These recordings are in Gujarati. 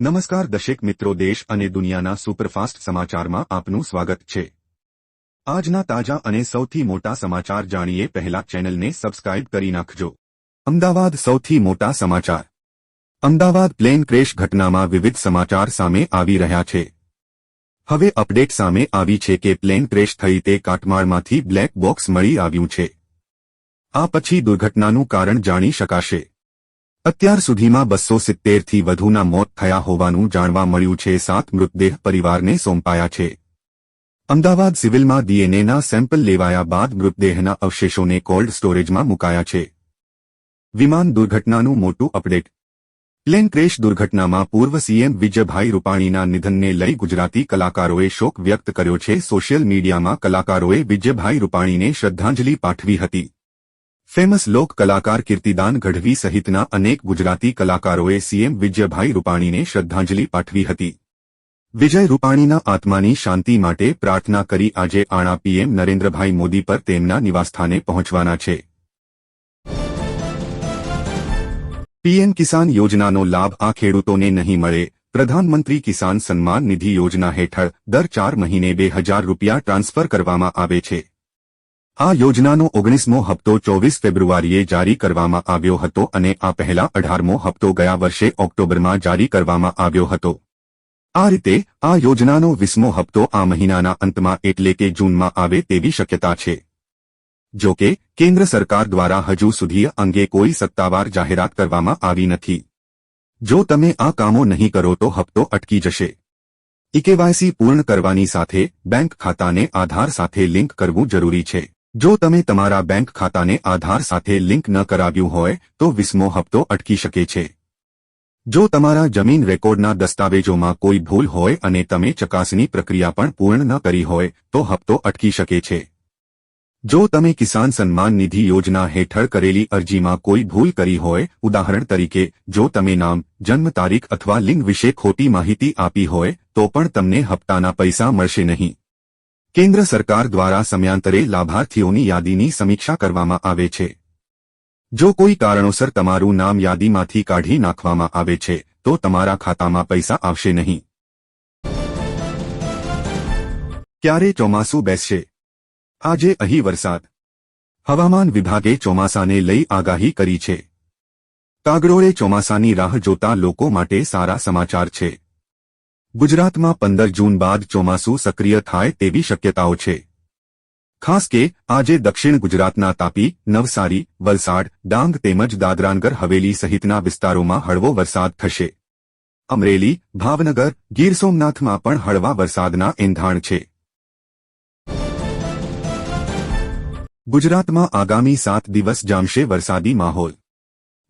નમસ્કાર દશેક મિત્રો દેશ અને દુનિયાના સુપરફાસ્ટ સમાચારમાં આપનું સ્વાગત છે. આજના તાજા અને સૌથી મોટા સમાચાર જાણીએ પહેલા ચેનલને સબસ્ક્રાઇબ કરી નાખજો. અમદાવાદ સૌથી મોટા સમાચાર. અમદાવાદ પ્લેન ક્રેશ ઘટનામાં વિવિધ સમાચાર સામે આવી રહ્યા છે. હવે અપડેટ સામે આવી છે કે પ્લેન ક્રેશ થઈ તે કાટમાળમાંથી બ્લેક બોક્સ મળી આવ્યું છે. આ પછી દુર્ઘટનાનું કારણ જાણી શકાશે. અત્યાર સુધીમાં બસો સિત્તેરથી વધુના મોત થયા હોવાનું જાણવા મળ્યું છે. સાત મૃતદેહ પરિવારને સોંપાયા છે. અમદાવાદ સિવિલમાં ડીએનએના સેમ્પલ લેવાયા બાદ મૃતદેહના અવશેષોને કોલ્ડ સ્ટોરેજમાં મુકાયા છે. વિમાન દુર્ઘટનાનું મોટું અપડેટ. પ્લેન ક્રેશ દુર્ઘટનામાં પૂર્વ સીએમ વિજયભાઈ રૂપાણીના નિધનને લઈ ગુજરાતી કલાકારોએ શોક વ્યક્ત કર્યો છે. સોશિયલ મીડિયામાં કલાકારોએ વિજયભાઈ રૂપાણીને શ્રદ્ધાંજલિ પાઠવી હતી. ફેમસ લોક કલાકાર કીર્તિદાન ગઢવી સહિતના અનેક ગુજરાતી કલાકારોએ સીએમ વિજયભાઈ રૂપાણીને શ્રદ્ધાંજલિ પાઠવી હતી. વિજય રૂપાણીના આત્માની શાંતિ માટે પ્રાર્થના કરી આજે આણા પીએમ નરેન્દ્રભાઈ મોદી પર તેમના નિવાસસ્થાને પહોંચવાના છે. પીએમ કિસાન યોજનાનો લાભ આ ખેડૂતોને નહીં મળે. પ્રધાનમંત્રી કિસાન સન્માન નિધિ યોજના હેઠળ દર ચાર મહિને બે હજાર રૂપિયા ટ્રાન્સફર કરવામાં આવે છે. આ યોજનાનો ઓગણીસમો હપ્તો ચોવીસ ફેબ્રુઆરીએ જારી કરવામાં આવ્યો હતો અને આ પહેલા અઢારમો હપ્તો ગયા વર્ષે ઓક્ટોબરમાં જારી કરવામાં આવ્યો હતો. આ રીતે આ યોજનાનો વીસમો હપ્તો આ મહિનાના અંતમાં એટલે કે જૂનમાં આવે તેવી શક્યતા છે. જો કે, કેન્દ્ર સરકાર દ્વારા હજુ સુધી અંગે કોઈ સત્તાવાર જાહેરાત કરવામાં આવી નથી. જો તમે આ કામો નહીં કરો તો હપ્તો અટકી જશે. ઇકેવાયસી પૂર્ણ કરવાની સાથે બેંક ખાતાને આધાર સાથે લિંક કરવું જરૂરી છે. જો તમે તમારા બેંક ખાતાને આધાર સાથે લિંક ન કરાવ્યું હોય, તો વીસમો હપ્તો અટકી શકે છે. જો તમારા જમીન રેકોર્ડના દસ્તાવેજોમાં કોઈ ભૂલ હોય અને તમે ચકાસણી પ્રક્રિયા પણ પૂર્ણ ન કરી હોય, તો હપ્તો અટકી શકે છે. જો તમે કિસાન સન્માન નિધિ યોજના હેઠળ કરેલી અરજીમાં કોઈ ભૂલ કરી હોય, ઉદાહરણ તરીકે, જો તમે નામ, જન્મ તારીખ અથવા લિંગ વિશે ખોટી માહિતી આપી હોય, તો પણ તમને હપ્તાના પૈસા મળશે નહીં. કેન્દ્ર સરકાર દ્વારા સમયાંતરે લાભાર્થીઓની યાદીની સમીક્ષા કરવામાં આવે છે. જો કોઈ કારણોસર તમારું નામ યાદીમાંથી કાઢી નાખવામાં આવે છે, તો તમારા ખાતામાં પૈસા આવશે નહીં. ક્યારે ચોમાસું બેસશે? આજે અહીં વરસાદ. હવામાન વિભાગે ચોમાસાને લઈ આગાહી કરી છે. કાગડોળે ચોમાસાની રાહ જોતા લોકો માટે સારા સમાચાર છે. ગુજરાતમાં પંદર જૂન બાદ ચોમાસું સક્રિય થાય તેવી શક્યતાઓ છે. ખાસ કે, આજે દક્ષિણ ગુજરાતના તાપી, નવસારી, વલસાડ, ડાંગ તેમજ દાદરાનગર હવેલી સહિતના વિસ્તારોમાં હળવો વરસાદ થશે. અમરેલી, ભાવનગર, ગીર સોમનાથમાં પણ હળવા વરસાદના એંધાણ છે. ગુજરાતમાં આગામી સાત દિવસ જામશે વરસાદી માહોલ.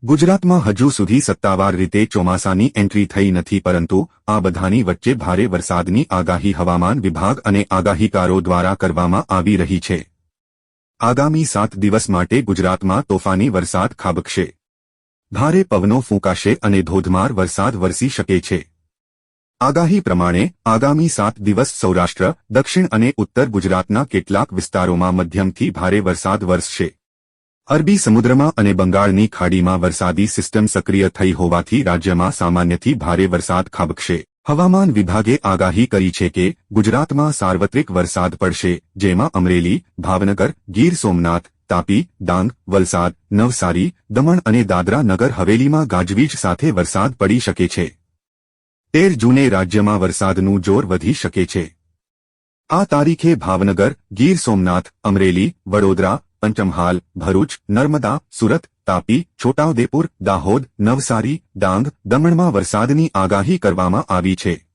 ગુજરાતમાં હજુ સુધી સત્તાવાર રીતે ચોમાસાની એન્ટ્રી થઈ નથી, પરંતુ આ બધાની વચ્ચે ભારે વરસાદની આગાહી હવામાન વિભાગ અને આગાહીકારો દ્વારા કરવામાં આવી રહી છે. આગામી સાત દિવસ માટે ગુજરાતમાં તોફાની વરસાદ ખાબકશે. ભારે પવનો ફૂંકાશે અને ધોધમાર વરસાદ વરસી શકે છે. આગાહી પ્રમાણે આગામી સાત દિવસ સૌરાષ્ટ્ર, દક્ષિણ અને ઉત્તર ગુજરાતના કેટલાક વિસ્તારોમાં મધ્યમથી ભારે વરસાદ વરસશે. અરબી સમુદ્રમાં અને બંગાળની ખાડીમાં વરસાદી સિસ્ટમ સક્રિય થઈ હોવાથી રાજ્યમાં સામાન્યથી ભારે વરસાદ ખાબકશે. હવામાન વિભાગે આગાહી કરી છે કે, ગુજરાતમાં સાર્વત્રિક વરસાદ પડશે, જેમાં અમરેલી, ભાવનગર, ગીર સોમનાથ, તાપી, ડાંગ, વલસાડ, નવસારી, દમણ અને દાદરા નગર હવેલીમાં ગાજવીજ સાથે વરસાદ પડી શકે છે. તેર જૂને રાજ્યમાં વરસાદનું જોર વધી શકે છે. આ તારીખે ભાવનગર, ગીર સોમનાથ, અમરેલી, વડોદરા પંચમહાલ ભરૂચ, નર્મદા, સુરત, તાપી, છોટાઉદેપુર, દાહોદ, નવસારી, ડાંગ, દમણમાં વરસાદની આગાહી કરવામાં આવી છે.